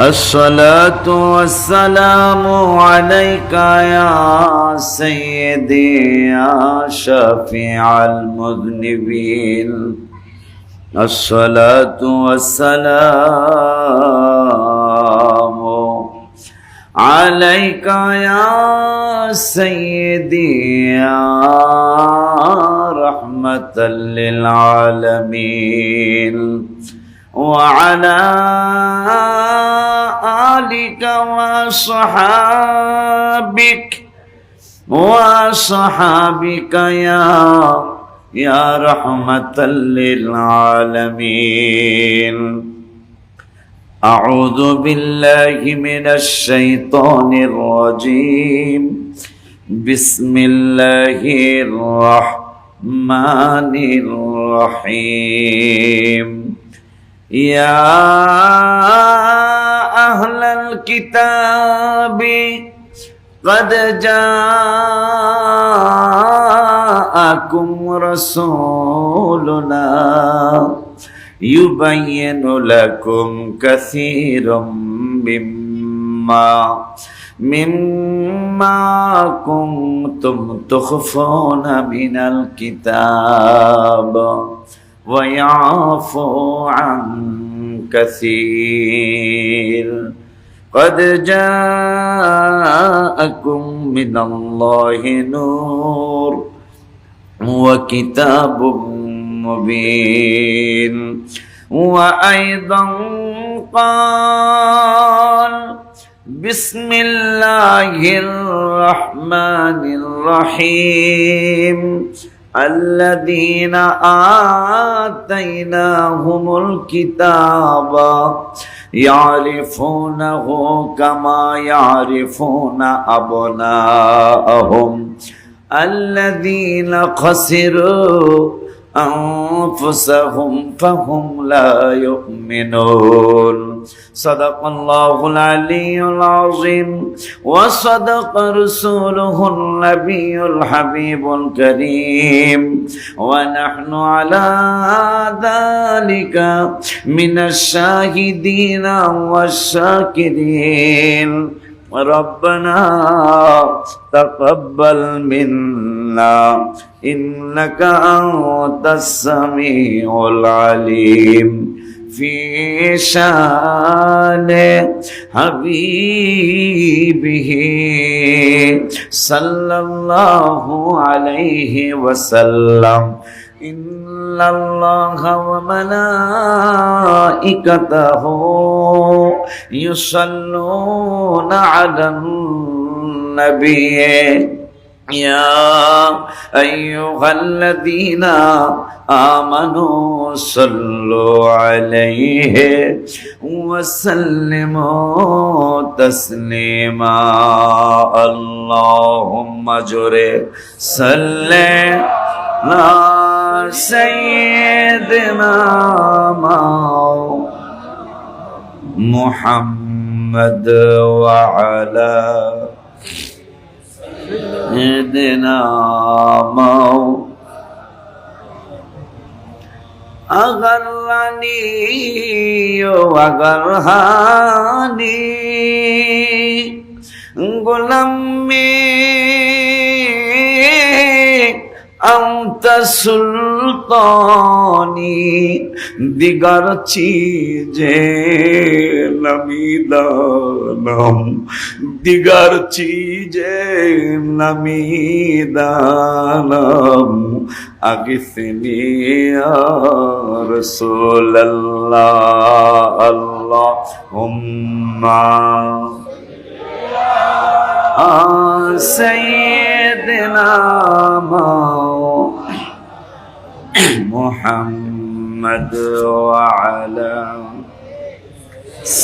الصلاة والسلام عليك يا سيدي يا شفيع المذنبين. الصلاة والسلام عليك يا سيدي يا رحمة للعالمين. وعلى آلك وصحابك وصحابك يا يا رحمة للعالمين. أعوذ بالله من الشيطان الرجيم. بسم الله الرحمن الرحيم. يا أهل الكتاب قد جاءكم رسولنا يبين لكم كثيرا مما مما كنتم تخفون من الكتاب ويعفو عن كثير. قد جاءكم من الله نور وكتاب مبين. وأيضا قال بسم الله الرحمن الرحيم. الذين آتيناهم الكتاب يعرفونه كما يعرفون أبناءهم الذين خسروا أنفسهم فهم لا يؤمنون صدق الله العلي العظيم وصدق رسوله النبي الحبيب الكريم ونحن على ذلك من الشاهدين والشاكرين ربنا تقبل منا إنك أنت السميع العليم في شان حبيبه صلى الله عليه وسلم إن الله وملائكته يصلون على النبي يا أيها الذين آمنوا صلوا عليه وسلموا تسليما. اللهم جر صل سيدنا محمد وعلى سيدنا مو أغرني وأغرهاني غلامي أنت سلطاني دیگر چیزیں نمی دانم دیگر چیزیں نمی دانم أغثني يا رسول الله اللهم سيدنا নামাও। মোহাম্মদ আলম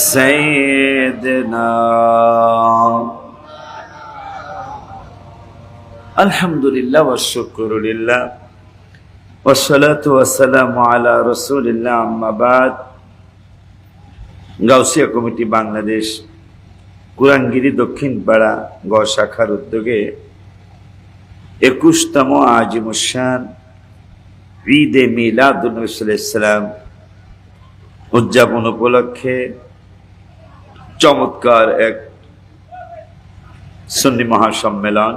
সৈদনা আলহামদুলিল্লাহ ওয়াশুকরুলিল্লাহ ওয়াসসালাতু ওয়াসসালামু আলা রাসূলিল্লাহ আম্মা গাউসিয়া কমিটি বাংলাদেশ কুরাঙ্গিরি দক্ষিণ পাড়া গ শাখার উদ্যোগে একুশতম আজিমুসান, ঈদে মিলাদুল ইসলাম উদযাপন উপলক্ষে চমৎকার এক সুন্নি মহাসম্মেলন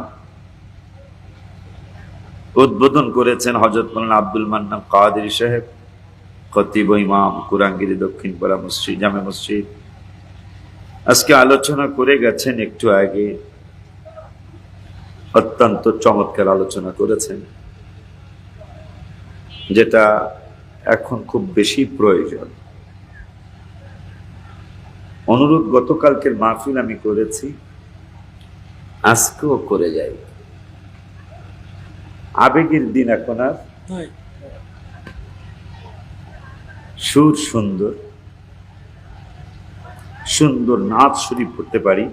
উদ্বোধন করেছেন হজরত মৌলানা আব্দুল মান্নাম কাদের সাহেব, খতিব ও ইমাম কুরাঙ্গিরি দক্ষিণপাড়া মসজিদ, জামে মসজিদ। আজকে আলোচনা করে গেছেন একটু আগে অত্যন্ত চমৎকার আলোচনা করেছেন যেটা এখন খুব বেশি প্রয়োজন। অনুরোধ গতকালকের মাহফিল আমি করেছি আজকেও করে যাই। আবেগের দিন এখন আর সুর সুন্দর সুন্দর নাচ শরীফ করতে পারি।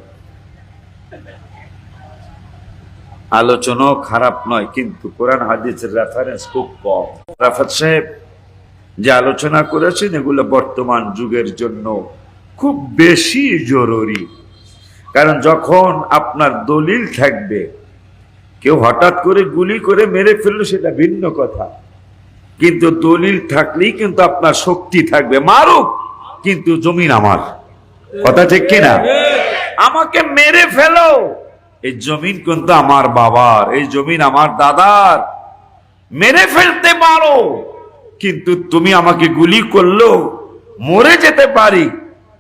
আলোচনাও খারাপ নয় কিন্তু কোরআন হাদিসের রেফারেন্স খুব কম। রাফাত সাহেব যে আলোচনা করেছেন এগুলো বর্তমান যুগের জন্য খুব বেশি জরুরি। কারণ যখন আপনার দলিল থাকবে কেউ হঠাৎ করে গুলি করে মেরে ফেলল সেটা ভিন্ন কথা। কিন্তু দলিল থাকলেই কিন্তু আপনার শক্তি থাকবে। মারুক কিন্তু জমিন আমার। কথা ঠিক কিনা? আমাকে মেরে ফেলো। এই জমিন কিন্তু আমার বাবার, এই জমিন আমার দাদার। মেরে ফেলতে পারো, কিন্তু তুমি আমাকে গুলি করল মরে যেতে পারি।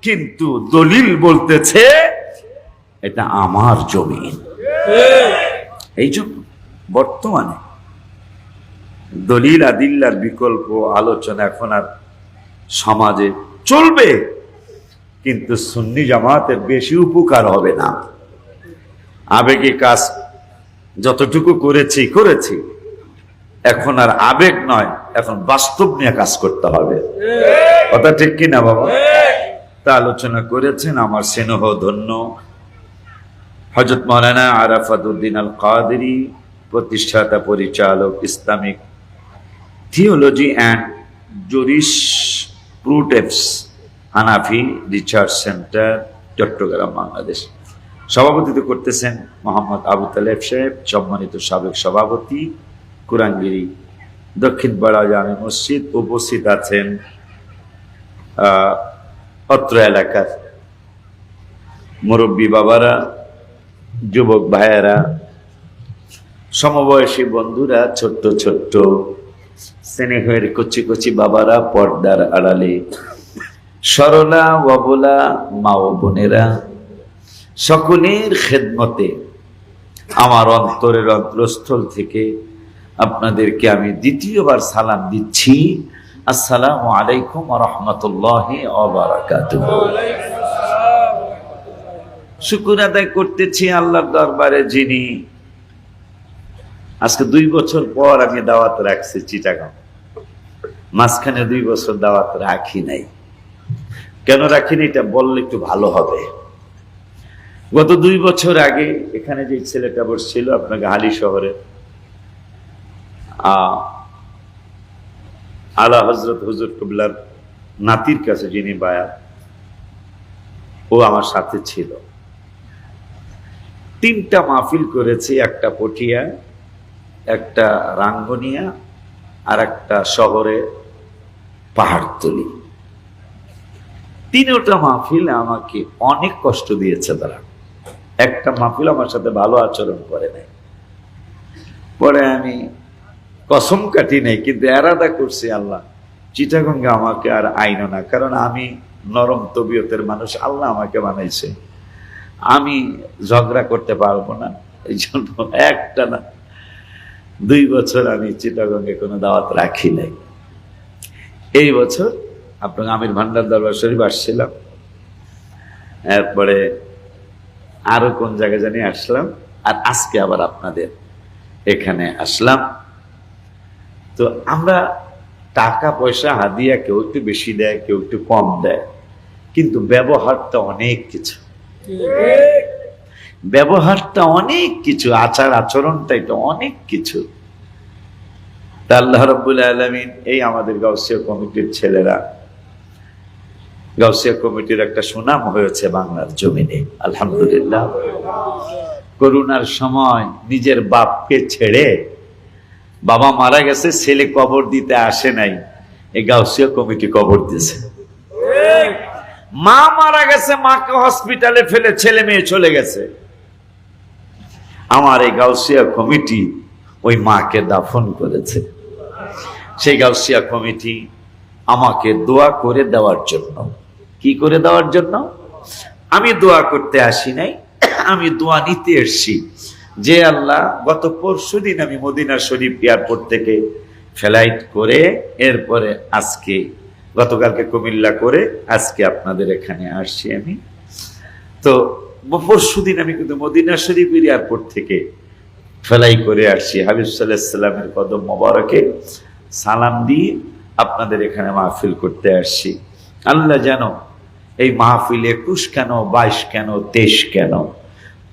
কিন্তু দলিল বলতেছে, এটা আমার জমিন। এই জন্য বর্তমানে দলিল আদিল্লার বিকল্প আলোচনা এখন আর সমাজে চলবে, কিন্তু সুন্নি জামাতের বেশি উপকার হবে না। আবেগে কাজ যতটুকু করেছি করেছি। এখন আর আবেগ নয় এখন বাস্তব নিয়ে কাজ করতে হবে। কথা ঠিক কিনা বাবা? তা আলোচনা করেছেন আমার স্নেহ ধন্য হজরত মৌলানা আরাফাতুদ্দিন আল কাদেরি প্রতিষ্ঠাতা পরিচালক Islamic theology and jurisprudence Hanafi research centre Chattogram Bangladesh. সভাপতিত্ব করতেছেন মোহাম্মদ আবু তালেব সাহেব, সম্মানিত সাবেক সভাপতি কুরাঙ্গিরি দক্ষিণ পাড়া জামে মসজিদ উপস্থিত আছেন অত্র এলাকার মুরব্বী বাবারা, যুবক ভাইয়েরা, সমবয়সী বন্ধুরা, ছোট্ট ছোট্ট স্নেহের কচি কচি বাবারা, পর্দার আড়ালে সরলা অবলা মা ও বোনেরা সকলের খেদমতে আমার অন্তরের অন্তরস্থল থেকে আপনাদেরকে আমি দ্বিতীয়বার সালাম দিচ্ছি। আসসালামু আলাইকুম রহমতুল্লাহ শুকুর আদায় করতেছি আল্লাহর দরবারে যিনি আজকে দুই বছর পর আমি দাওয়াত রাখছি চিটাগাং। মাঝখানে দুই বছর দাওয়াত রাখি নাই। কেন রাখিনি এটা বললে একটু ভালো হবে। গত দুই বছর আগে এখানে যে ছেলেটা বসছিল আপনাকে হালি শহরে আলা হজরত হুজুর কবলার নাতির কাছে যিনি বায়া ও আমার সাথে ছিল। তিনটা মাহফিল করেছি, একটা পটিয়া, একটা রাঙ্গনিয়া আর একটা শহরে পাহাড়তলি। তিনটা মাহফিল আমাকে অনেক কষ্ট দিয়েছে তারা। একটা মাহফিল আমার সাথে ভালো আচরণ করে নাই। পরে আমি কসম কাটি নাই, কিন্তু এরাদা করছি আল্লাহ, চিটাগঙ্গে আমাকে আর আইনো না, কারণ আমি নরম তবিয়তের মানুষ, আল্লাহ আমাকে বানাইছে। আমি ঝগড়া করতে পারব না, এই জন্য একটা না, দুই বছর আমি চিটাগঙ্গে কোনো দাওয়াত রাখি নাই। এই বছর আপনার আমির ভান্ডার দরবার শরীফ আসছিলাম, এরপরে আরও কোন জায়গায় জানি আসলাম, আর আজকে আবার আপনাদের এখানে আসলাম। তো আমরা টাকা, পয়সা, হাদিয়া কেউ একটু বেশি দেয়, কেউ একটু কম দেয়, কিন্তু ব্যবহারটা অনেক কিছু। ব্যবহারটা অনেক কিছু, আচার আচরণটা এটা অনেক কিছু। তা আল্লাহ রব্বুল আলমিন এই আমাদের গাউসিয়া কমিটির ছেলেরা গাউসিয়া কমিটির একটা সুনাম হয়েছে বাংলার জমিনে, আলহামদুলিল্লাহ। করোনার সময় নিজের বাপকে ছেড়ে বাবা মারা গেছে, ছেলে কবর দিতে আসে নাই, এই গাউসিয়া কমিটি কবর দিয়েছে। মা মারা গেছে, মাকে হসপিটালে ফেলে ছেলে মেয়ে চলে গেছে। আমার এই গাউসিয়া কমিটি ওই মাকে দাফন করেছে। সেই গাউসিয়া কমিটি আমাকে দোয়া করে দেওয়ার জন্য কি করে দেওয়ার জন্য? আমি দোয়া করতে আসি নাই, আমি দোয়া নিতে এসছি। যে আল্লাহ গত পরশু দিন আমি মদিনা শরীফ এয়ারপোর্ট থেকে ফ্লাইট করে এরপরে আজকে, গতকালকে কুমিল্লা করে আজকে আপনাদের এখানে আসছি আমি। তো পরশু দিন আমি কিন্তু মদিনা শরীফের এয়ারপোর্ট থেকে ফেলাই করে আসছি। হাবিব সাল্লাহামের কদম মোবারকে সালাম দিয়ে আপনাদের এখানে মাহফিল করতে আসছি। আল্লাহ যেন এই মাহফিল একুশ কেন, বাইশ কেন, তেইশ কেন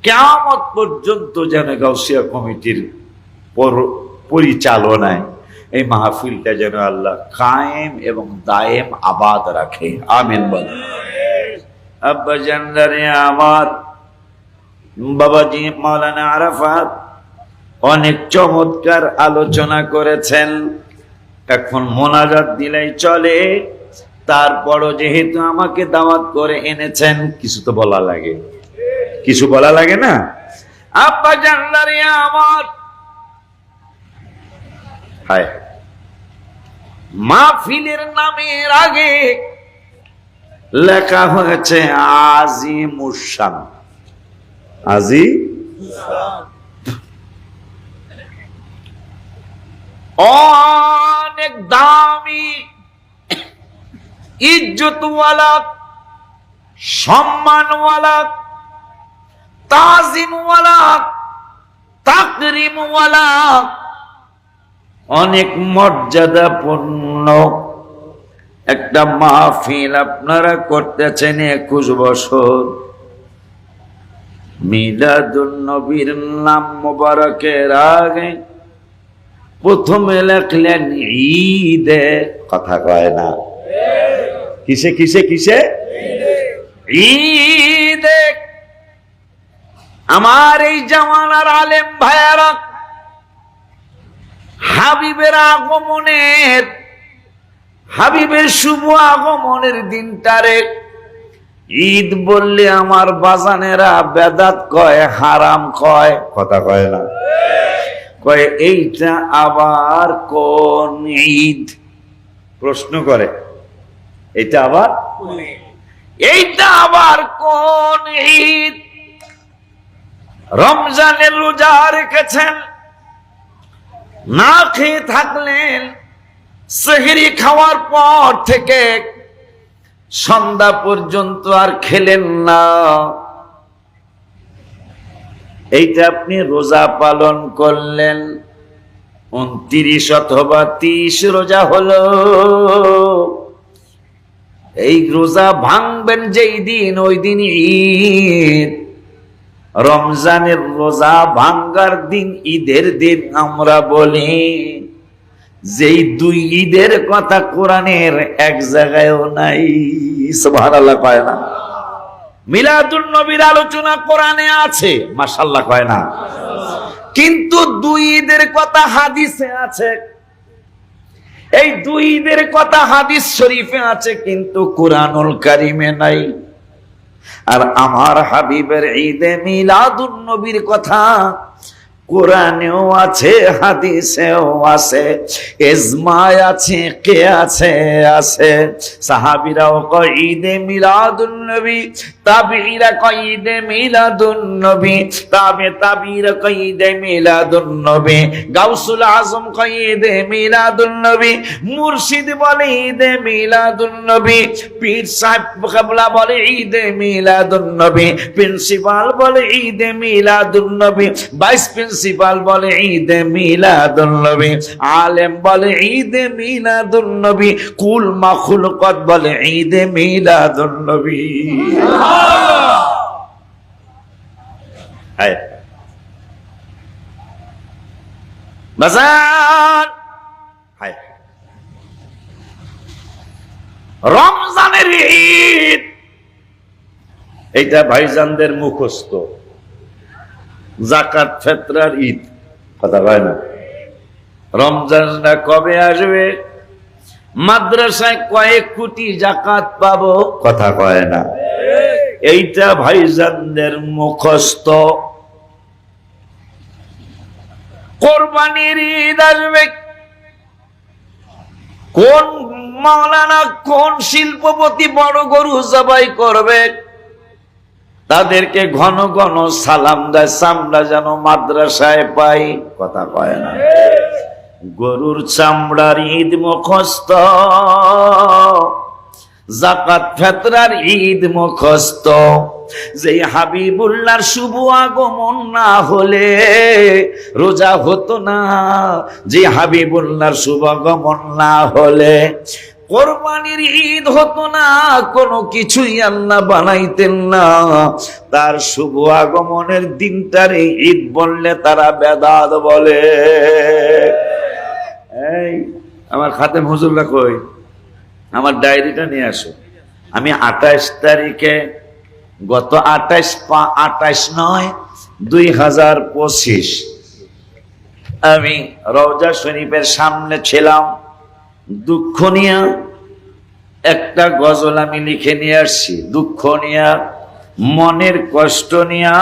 কেমত পর্যন্ত যেন গাউসিয়া কমিটির পরিচালনায় এই মাহফিলটা যেন আল্লাহ কায়েম এবং দায়েম আবাদ রাখে। আমিন বল আব্বা বাবাজি মাওলানা আরাফাত অনেক চমৎকার আলোচনা করেছেন। এখন মোনাজাত দিলেই চলে। তারপরও যেহেতু আমাকে দাওয়াত করে এনেছেন, কিছু তো বলা লাগে। কিছু বলা লাগে না? আব্বা জানলারে আমার। মাহফিলের নামের আগে লেখা হয়েছে, আজি মুসান আজি? অনেক দামি। ইজ্জতওয়ালা সম্মানওয়ালা তাজিমওয়ালা তাকরিমওয়ালা অনেক মর্যাদাপূর্ণ একটা মাহফিল আপনারা করতেছেন একুশ বছর। মিলাদুল নবীর নাম মোবারকের আগে প্রথমে লেখলেন ঈদে, কথা কয় না। কিসে কিসে কিসে? ঈদে। আমার এই জামানার আলেম ভাইয়ারা হাবিবের আগমনের হাবিবের শুভ আগমনের দিনটারে ঈদ বললে আমার বাজানেরা বেদাত কয় হারাম কয়? কথা কয় না। কয় এইটা আবার কোন ঈদ? প্রশ্ন করে। এটা আবার এইটা আবার কোন? ঈদ রমজানের রোজা রেখেছেন, না খেয়ে থাকলেন, সেহরি খাওয়ার পর থেকে সন্ধ্যা পর্যন্ত আর খেলেন না। এইটা আপনি রোজা পালন করলেন, উনত্রিশ অথবা তিরিশ রোজা হলো। এই রোজা ভাঙবেন যেই দিন, ওই দিন ঈদ। রমজানের রোজা ভাঙ্গার দিন, ঈদের দিন আমরা বলি। যেই দুই ঈদের কথা কোরআনের এক জায়গায়ও নাই, সুবহানাল্লাহ কয় না। মিলাদুন নবীর আলোচনা কোরআনে আছে মাশাল্লাহ কয় না। কিন্তু দুই ঈদের কথা হাদিসে আছে। এই দুইদের কথা হাদিস শরীফে আছে, কিন্তু কোরআনুল কারিমে নাই। আর আমার হাবিবের ঈদে মিলাদুন নবীর কথা কোরআনেও আছে, হাদিসেও আছে এজমায় আছে, কে আছে? আছে। সাহাবিরাও কয়, ঈদে মিলাদুন নবী, তাবিরা মিলাদুন নবী, তাবে মিলাদুন নবী, গাউসুল আজম কয়, ঈদে মিলাদুন নবী, মুর্শিদ বলে, ঈদে মিলাদুন নবী, পীর সাহেব কাবলা বলে, ঈদে মিলাদুন নবী, প্রিন্সিপাল বলে, ঈদে মিলাদুন নবী, ভাইস প্রিন্সিপাল বলে, ঈদে মিলাদুন নবী আলেম বলে, ঈদে মিলাদুন নবী কুল মাখলুকাত বলে, ঈদে মিলাদুন নবী রমজানের ঈদ। এইটা ভাইজানদের মুখস্থ। জাকাত ফেতরার ঈদ। কথা কয় না? রমজানটা কবে আসবে? মাদ্রাসায় কয়েক কোটি জাকাত পাবো? কথা কয় না। এইটা ভাইজানদের মুখস্থ। কোরবানির ঈদ আসবে। কোন মাওলানা কোন শিল্পপতি বড় গরু জবাই করবে? তাদেরকে ঘন ঘন সালাম দেয়, চামড়া যেন মাদ্রাসায় পাই। কথা কয় না। গরুর চামড়ার ঈদ মুখস্ত জাকাত ফেতরার ঈদ মুখস্ত যে হাবিবুল্লার শুভ আগমন না হলে রোজা হতো না যে হাবিবুল্লার শুভ আগমন না হলে কোরবানির ঈদ হতো না, কোনো কিছুই আল্লাহ বানাইতেন না। তার শুভ আগমনের দিনটারে ঈদ বললে তারা বেদাত বলে। এই, আমার খাতে হুজুররা কই, আমার ডায়েরিটা নিয়ে আসো। আমি আঠাইশ তারিখে, গত আঠাইশ পা আঠাইশ নয়, দুই হাজার পঁচিশ, আমি রওজা শরীফের সামনে ছিলাম। দুঃখ নিয়া একটা গজল আমি লিখে নিয়ে আসছি। দুঃখ নিয়া, মনের কষ্ট নিয়া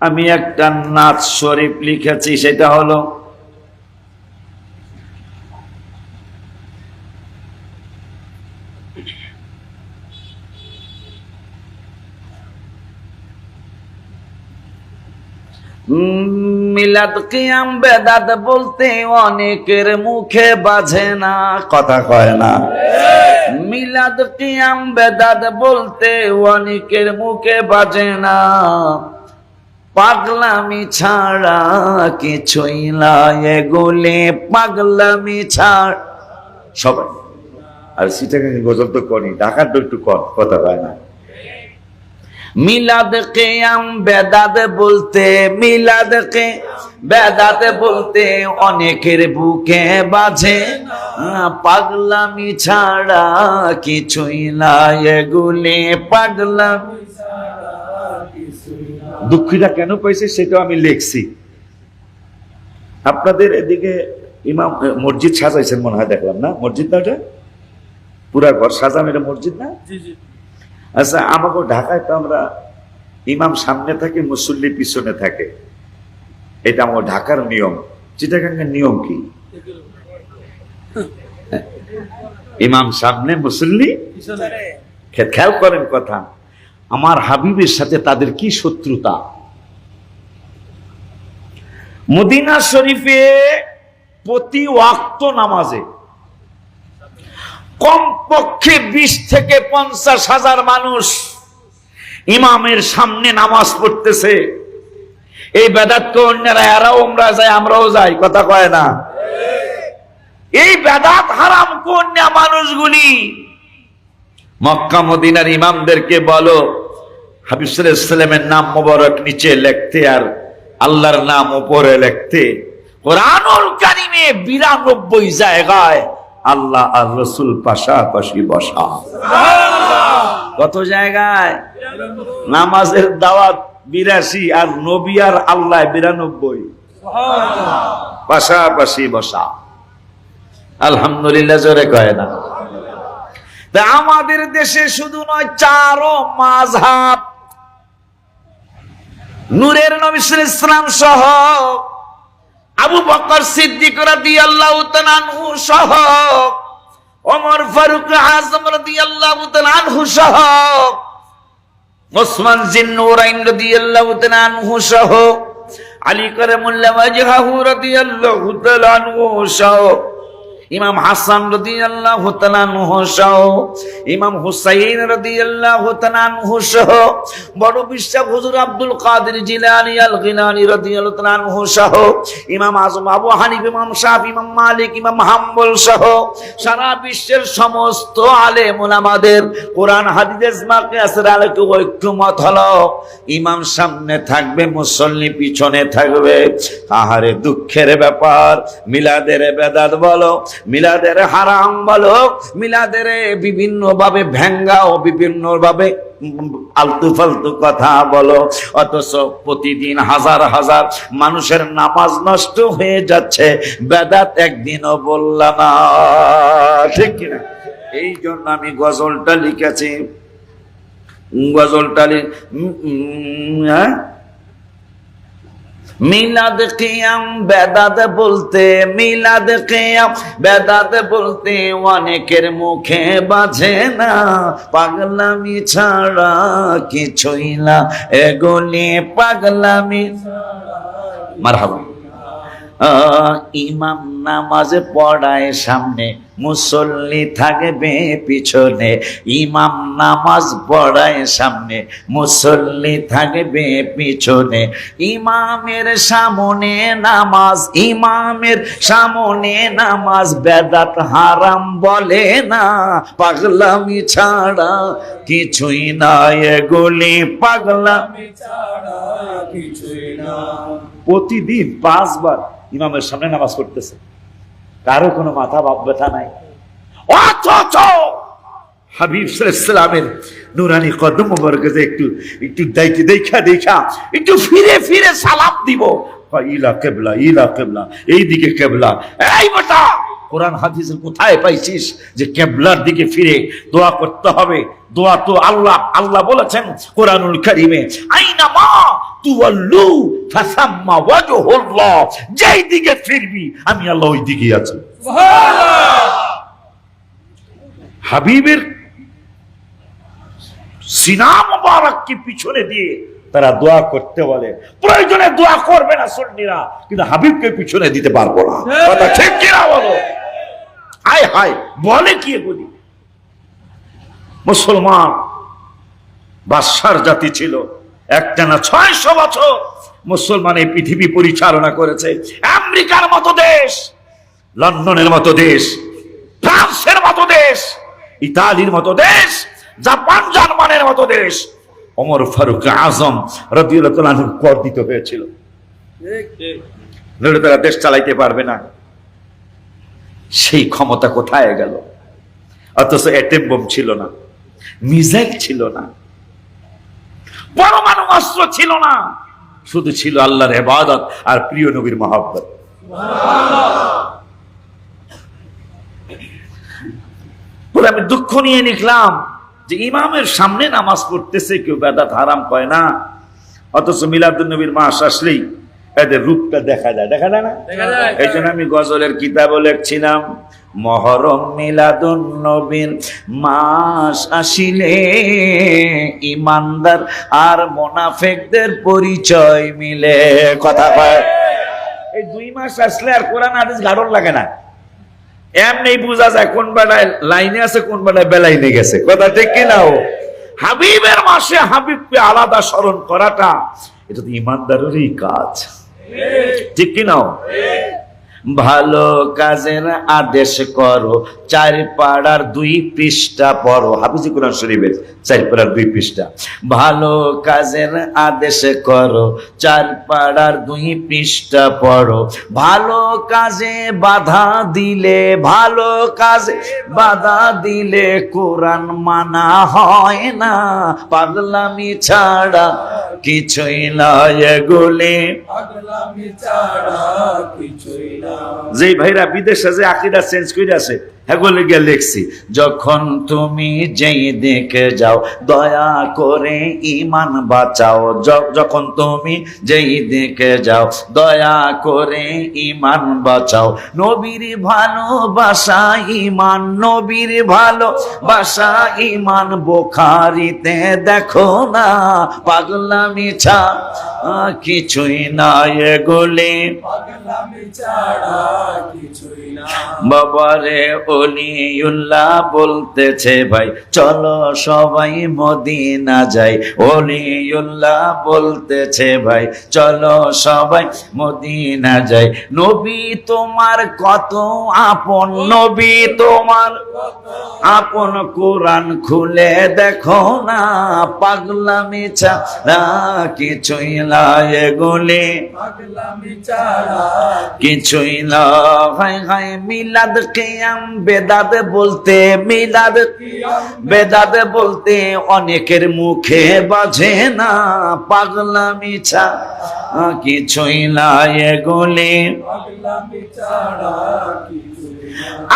আমি একটা নাচ শরীফ লিখেছি, সেটা হলো মিলাদ কিয়াম বেদাত বলতে অনেকের মুখে বাজে না, কথা কয় না। মিলাদ কিয়াম বেদাত বলতে অনেকের মুখে বাজে না। পাগলামি ছাড়া কিছুই না, এগুলি পাগলামি ছাড়। সবাই। আর সিটাকে গজল তো করি ডাকার তো একটু কথা কয় না। মিলাদ কেয়াম বেদাত বলতে মিলাদ কে? বেদাত বলতে অনেকের বুকে বাজে। পাগলামি ছাড়া কিছুই না এগুলি। পাগলামি দুঃখীরা কেন পাইছে সেটাও আমি লিখছি। আপনাদের এদিকে ইমাম মসজিদ সাজাইছেন মনে হয় দেখলাম না? মসজিদ না ওটা? পুরা ঘর সাজানো এটা মসজিদ না? আচ্ছা আমাকে ঢাকায় তো আমরা ইমাম সামনে থাকে মুসল্লি পিছনে থাকে। এটা আমার ঢাকার নিয়ম। চিটাগাঙ্গের নিয়ম কি? ইমাম সামনে মুসল্লি খেয়াল করেন কথা। আমার হাবিবের সাথে তাদের কি শত্রুতা? মদিনা শরীফে প্রতি ওয়াক্ত নামাজে কমপক্ষে বিশ থেকে পঞ্চাশ হাজার মানুষ ইমামের সামনে নামাজ পড়তেছে। এই বেদাত অন্যরা, এরাও আমরা যাই, আমরাও যাই, কথা কয় না? এই বেদাত হারাম কন্যা মানুষগুলি? মক্কা মদিনার ইমামদেরকে বলো হাবিবুল্লাহামের নাম মোবারক নিচে লিখতে আর আল্লাহর নাম উপরে লিখতে, কোরআনুল কারিমে বিরানব্বই জায়গায় আল্লাহ আর রসুল পাশাপাশি বসা। কত জায়গায় নামাজের দাওয়াত বিরাশি আর নবী আর আল্লাহ বিরানব্বই। পাশাপাশি বসা। আলহামদুলিল্লাহ জোরে কয় না। আমাদের দেশে শুধু নয়, চারো মাঝহাব নূরের নবী সাল্লাল্লাহু আলাইহি ইসলাম সহ আবু বকর সিদ্দিক রাদিয়াল্লাহু তাআলা আনহু সহ, ওমর ফারুক আযম রাদিয়াল্লাহু তাআলা আনহু সহ, ওসমান জিন্নুরাইন রাদিয়াল্লাহু তাআলা আনহু সহ, আলী করিমুল্লাহ ওয়াজহাহু রাদিয়াল্লাহু তাআলা আনহু সহ। ইমাম হাসান রদি তাআলা আনহু সহ, ইমাম হুসাইন রদি আল্লাহ সহ, বড় বিশ্বাস হুজুর আব্দুল কাদের জিলানী আল গিলানী তাআলা আনহু সহ, ইমাম আজম আবু হানিফ, ইমাম শাফি, ইমাম মালিক, ইমাম হাম্বল সহ, সারা বিশ্বের সমস্ত আলেম ওলামাদের কোরআন হাদিস মাকে আসর আলোকে ঐক্যমত হলো। ইমাম সামনে থাকবে, মুসল্লি পিছনে থাকবে। আহারে দুঃখের ব্যাপার, মিলাদের বেদাত বলো মিলাদের হারাম বলো, মিলাদের বিভিন্ন ভাবে ভেঙ্গাও বিভিন্ন ভাবে আলতু ফালতু কথা বলো, অথচ প্রতিদিন হাজার হাজার মানুষের নামাজ নষ্ট হয়ে যাচ্ছে, বেদাত একদিনও বললাম না। ঠিক কিনা এই জন্য আমি গজলটা লিখেছি। গজলটা হ্যাঁ? মিলাদ কিয়াম বেদাত বলতে মিলাদ কিয়াম। বেদাত বলতে অনেকের মুখে বাজে না। পাগলামি ছাড়া কিছুই না। এগুলি পাগলামি। আহ, ইমাম নামাজ পড়ায় সামনে মুসল্লি থাকবে পিছনে, ইমাম নামাজ পড়ায় সামনে, মুসল্লি থাকবে পিছনে। ইমামের সামনে নামাজ, ইমামের সামনে নামাজ বেদাত হারাম বলে না, পাগলামি ছাড়া কিছুই না, এগুলি পাগলামি ছাড়া কিছুই না। প্রতিদিন পাঁচবার ইমামের সামনে নামাজ পড়তেছে। কারও কোনো মাথা ব্যথা নাই। অথচ নুরানি কদম একটু একটু দেখে দেখা দেখা একটু ফিরে ফিরে সালাম দিব। ইলা কেবলা ইলা কেবলা, এইদিকে কেবলা, এই কোরআন হাদিসের কোথায় পাইছিস যে কেবলার দিকে ফিরে? দোয়া করতে হবে, দোয়া তো আল্লাহ আল্লাহ বলেছেন কোরআনুল কারিমে, আইনা মা তুয়াল্লু ফাসাম্মা ওয়াজহুল্লাহ। যেই দিকে ফিরবি আমি আল্লাহ ওই দিকেই আছি। হাবিবের সিনা মোবারককে পিছনে দিয়ে তারা দোয়া করতে বলে। প্রয়োজনে দোয়া করবে না সুন্নিরা কিন্তু হাবিবকে পিছনে দিতে পারব না। কথা ঠিক কিনা বলো? হায় হায় বলে কি এগুলি? মুসলমান বাদশার জাতি ছিল। একটা না ছয়শো বছর মুসলমান এই পৃথিবী পরিচালনা করেছে। আমেরিকার মতো দেশ, লন্ডনের মতো দেশ, ফ্রান্সের মতো দেশ, ইতালির মতো দেশ, জাপান জার্মানের মতো দেশ। অমর ফারুক আজম রবিউল্লাহ কর দিতে হয়েছিল। তারা দেশ চালাইতে পারবে না। সেই ক্ষমতা কোথায় গেল? অথচ অ্যাটেম বোম ছিল না, মিসাইল ছিল না। পরমাণু অস্ত্র ছিল না। শুধু ছিল আল্লাহর হেবাদত আর প্রিয় নবীর মহাব্বত। বলে আমি দুঃখ নিয়ে লিখলাম যে ইমামের সামনে নামাজ পড়তেছে, কেউ বেদাত হারাম কয় না। অথচ মিলাদুল নবীর মাস আসলেই এদের রূপটা দেখা যায় দেখা যায় না? এই জন্য আমি গজলের কিতাবও লিখছিলাম মহরম মিলাদুন নবীর মাস আসিলে ইমানদার আর মোনাফেকদের পরিচয় মিলে কথা কয়। এই দুই মাস আসলে আর কোরআন হাদিস গাড়ন লাগে না। এমনি বোঝা যায় কোন বেলায় লাইনে আছে কোন বেলায় বেলাইনে গেছে। কথা ঠিক কিনা ও? হাবিবের মাসে হাবিবকে আলাদা স্মরণ করাটা এটা তো ইমানদারেরই কাজ। ঠিক কিনা ও? ভালো কাজের আদেশ করো। চার পাড়ার দুই পৃষ্ঠা পড়ো। হাফিজি কোরআন শরীফের চার পাড়ার দুই পৃষ্ঠা। ভালো কাজের আদেশ করো। চার পাড়ার দুই পৃষ্ঠা পড়ো। ভালো কাজে বাধা দিলে, ভালো কাজে বাধা দিলে কোরআন মানা হয় না। পাগলামি ছাড়া কিছুই নয় এগুলি। না যেই ভাইরা বিদেশে যে আকিদা চেঞ্জ করে আছে হেগুলি গিয়ে লিখছি, যখন তুমি যেই দিকে যাও, দয়া করে ইমান বাঁচাও। য- যখন তুমি যেই দিকে যাও, দয়া করে ইমান বাঁচাও। নবীর ভালোবাসা ইমান নবীর ভালোবাসা ইমান বোখারিতে দেখো না, পাগলামি ছা কিছুই না এগুলি বাবারে অলিউল্লাহ বলতেছে, ভাই, চলো সবাই মদিনা যাই। অলিউল্লাহ বলতেছে, ভাই, চলো সবাই মদিনা যাই। নবী তোমার কত আপন, নবী তোমার আপন কোরআন খুলে দেখো না, পাগলামি ছাড়া কিছুই না এগুলি কিছুই না হাই হাই মিলাদ কিয়াম, বেদাত বলতে মিলাদ। বেদাত বলতে অনেকের মুখে বাজে না এগুলি পাগলামি ছাড়া কিছুই না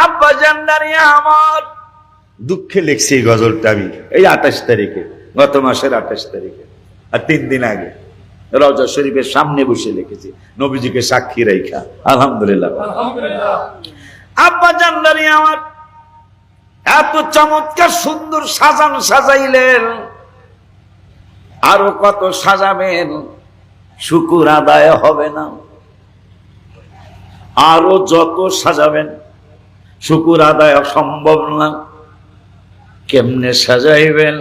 আব্বা জান্নারি আমার। দুঃখে লিখছি এই গজলটা আমি, এই আঠাশ তারিখে, গত মাসের আঠাশ তারিখে। আর তিন দিন আগে রজা শরীফের সামনে বসে লিখেছি নবীজিকে সাক্ষী রেখা আলহামদুলিল্লাহ। আলহামদুলিল্লাহ। আব্বা জান্নারি আমার এত চমৎকার সুন্দর সাজানো সাজাইলেন। আরও কত সাজাবেন শুকুর আদায় হবে না। আরও যত সাজাবেন শুকুর আদায় সম্ভব না। কেমনে সাজাইবেন?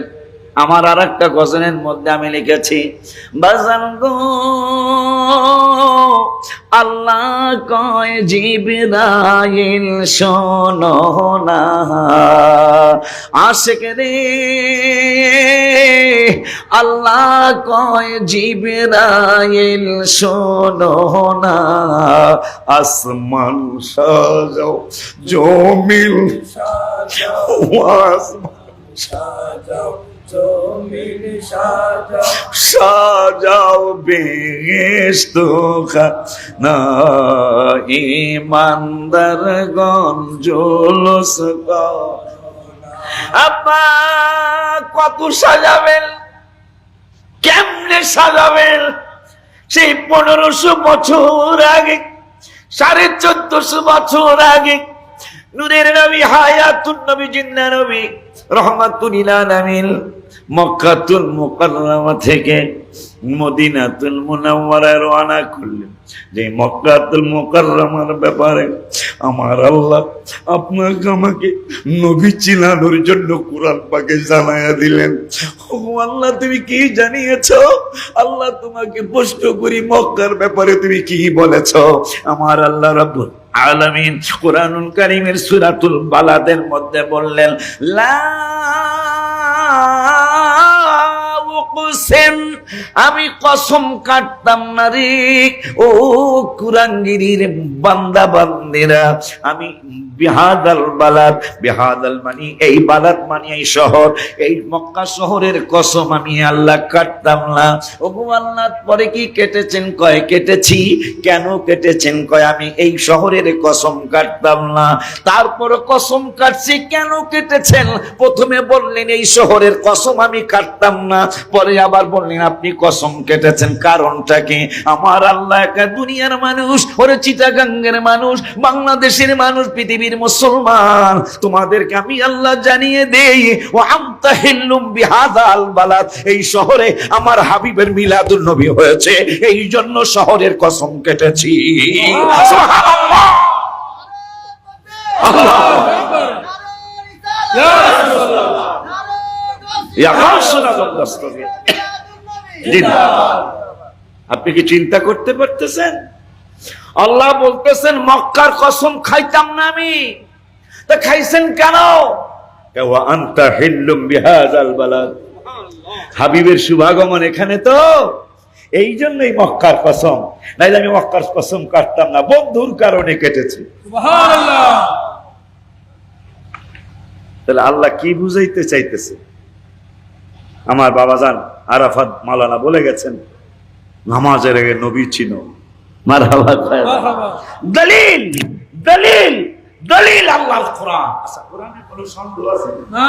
আমার আর একটা গজনের মধ্যে আমি লিখেছি আল্লাহ কয় জিবরাইল শোনো না, আশেক রে, আল্লাহ কয় জিবরাইল শোনো না, আসমান সাজাও জমিল সাজাও, আসমান সাজাও সাজাও বেহেস্ত না ইমানদার গঞ্জলস আব্বা কত সাজাবেন? কেমনে সাজাবেন? সেই পনেরোশো বছর আগে, সাড়ে চোদ্দশো বছর আগে, নূরের নবী, হায়াতুন নবী জিন্না নবী, রহমাতুল আলামিন মক্কাতুল মুকাররমা থেকে মদিনাতুল মুনাওয়ারায় রওনা করলেন। যে মক্কাতুল মুকাররমার ব্যাপারে আমার আল্লাহ আপনাকে আমাকে নবী চিনানোর জন্য কোরআন পাকে জানায়া দিলেন। ও আল্লাহ, তুমি কি জানিয়েছ? আল্লাহ তোমাকে প্রশ্ন করি, মক্কার ব্যাপারে তুমি কি বলেছ? আমার আল্লাহ রাব্বুল আলামিন কোরআনুল কারীমের সূরাতুল বালাদের মধ্যে বললেন, লা উকসিম আমি কসম কাটতাম না রে। ও কুরাঙ্গিরির বান্দা বান্দিরা আমি বিহাদাল বিহাদাল মানি এই মানি এই শহর। এই মক্কা শহরের কসম আমি আল্লাহ কাটতাম না। আল্লাহ, পরে কি কেটেছেন কয়? কেটেছি। কেন কেটেছেন কয়? আমি এই শহরের কসম কাটতাম না। তারপর কসম কাটছি, কেন কেটেছেন? প্রথমে বললেন, এই শহরের কসম আমি কাটতাম না। পরে আবার বললেন আপনি কসম কেটেছেন কারণটা কি? আমার আল্লাহ একা দুনিয়ার মানুষ ওরে চিটাগাঙ্গের মানুষ বাংলাদেশের মানুষ পৃথিবীর মুসলমান। তোমাদেরকে আমি আল্লাহ জানিয়ে দেই ও আমতাহিল্লুম বিহাদাল বালাদ। এই শহরে আমার হাবিবের মিলাদুল নবী হয়েছে এই জন্য শহরের কসম কেটেছি। সুবহানাল্লাহ। ইয়া না। আপনি কি চিন্তা করতে পারতেছেন? আল্লাহ বলতেছেন মক্কার কসম খাইতাম না আমি। তা খাইছেন কেন? হাবিবের শুভাগমন এখানে তো। এই জন্যই মক্কার কসম। নাইলে আমি মক্কার কসম কাটতাম না বন্ধুর কারণে কেটেছি। তাহলে আল্লাহ কি বুঝাইতে চাইতেছে? আমার বাবা যান আরাফাত মালানা বলে গেছেন নামাজের আগে নবী ছিল দলিল দলিল দলিল আল্লাহ কোরআন। আচ্ছা কোরআনে কোনো সন্দেহ আছে? না।